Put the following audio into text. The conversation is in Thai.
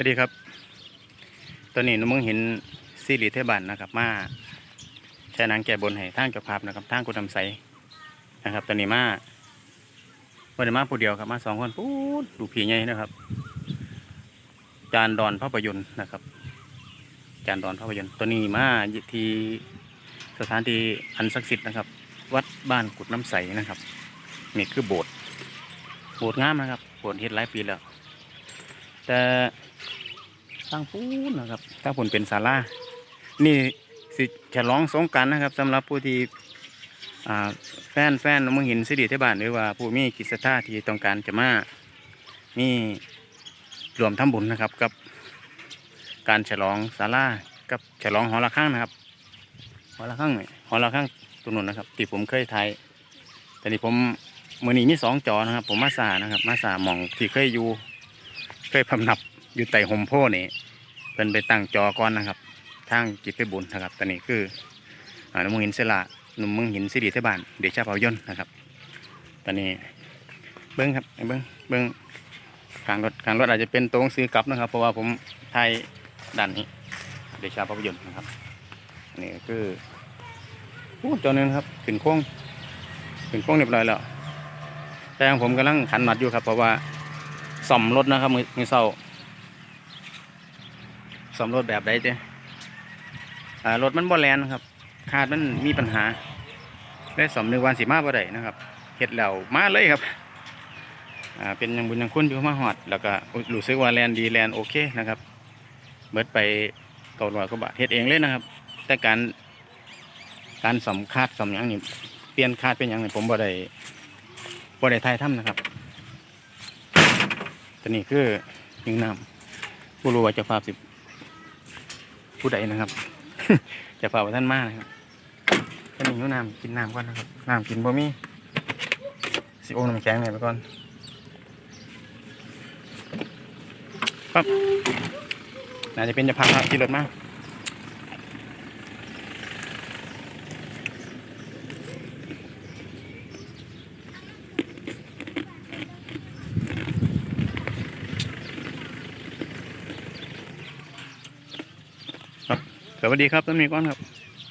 วัสดีครับ ตอนนี้หนมึงเห็นซีรีส์เทบันนะครับ มาแช่นังแก่บนให้ทางเจ้าภาพนะครับทางกุดำใสนะครับ ตอนนี้มาวันนี้มาผู้เดียวครับมาสองคนปู๊ดดูผีใหญ่นะครับ จานดอนภาพยนตร์นะครับ จานดอนภาพยนตร์ตัวนี้มาที่สถานที่อันศักดิ์สิทธิ์นะครับ วัดบ้านกุดน้ำใสนะครับนี่คือโบสถ์โบสถ์งามนะครับโบสถ์เฮ็ดหลายปีแล้วแต่ ทางปูนนะครับทาผลเป็นศาลานี่สิฉลองสงการนะครับสำหรับผู้ที่แฟนแฟนมองเห็นสิริเทบานหรือว่าผู้มีกิจศรัทธาที่ต้องการจะมามีรวมทำบุญนะครับกับ การฉลองศาลากับฉลองหอระฆังนะครับหอระฆังนี่หอระฆังตัวนู้นนะครับที่ผมเคยถ่ายแต่นี่ผมมือนี้มีสองจอนะครับ ผมมาสานะครับ มาสามองที่เคยอยู่ เคยพำนับ อยู่ใต้ห่มโพนี่เพิ่นไปตั้งจอก่อนนะครับ ทางจิตไปบุญนะครับตอนนี้คือหนุ่มเหินเสละหนุ่มเมืองหินสิริเทบานเดชาเผายนต์นะครับ ตอนนี้เบิ้งครับเบิ้งเบิ้งขางรถขางรถอาจจะเป็นตัวหนังซื้อกลับนะครับ เพราะว่าผมถ่ายด้านนี้เดชาภาพยนตร์นะครับนนี้ก็คือโอ้จอนึงครับขึ้นโค้งขึ้นโค้งเรียบร้อยแล้วแต่ของผมกำลังขันมัดอยู่ครับ เพราะว่าซ่อมรถนะครับมือมือเศร้า ซ่อมรถแบบใดเจ้รถมันบ่แลนครับคาดมันมีปัญหาได้ซ่อมหนึ่งวันสิมาบ่ได้นะครับเฮ็ดแล้วมาเลยครับอ่าเป็นยังบุญยังคุณอยู่มาหอด แล้วก็รู้สึกว่าแลนดีแลนโอเคนะครับเบิดไปเก้าร้อยกว่าบาทเฮ็ดเองเลยนะครับ แต่การการซ่อมคาดซ่อมยังนี่เปลี่ยนคาดเป็นหยังนี่ผมบ่ได้บ่ได้ทายทำนะครับตัวนี้คือยิงน้ำผู้รู้ว่าจะภาพสิ ผู้ใดนะครับ จะภาพว่าท่านมากนะครับท่านนี้หิวน้ำกินน้ำก่อนนะครับน้ำกินบ่มีสิโอน้ำแข็งหน่อยไปก่อนครับน่าจะเป็นจะพาพครับที่รถมาก สวัสดีครับต้นมีก้อนครับ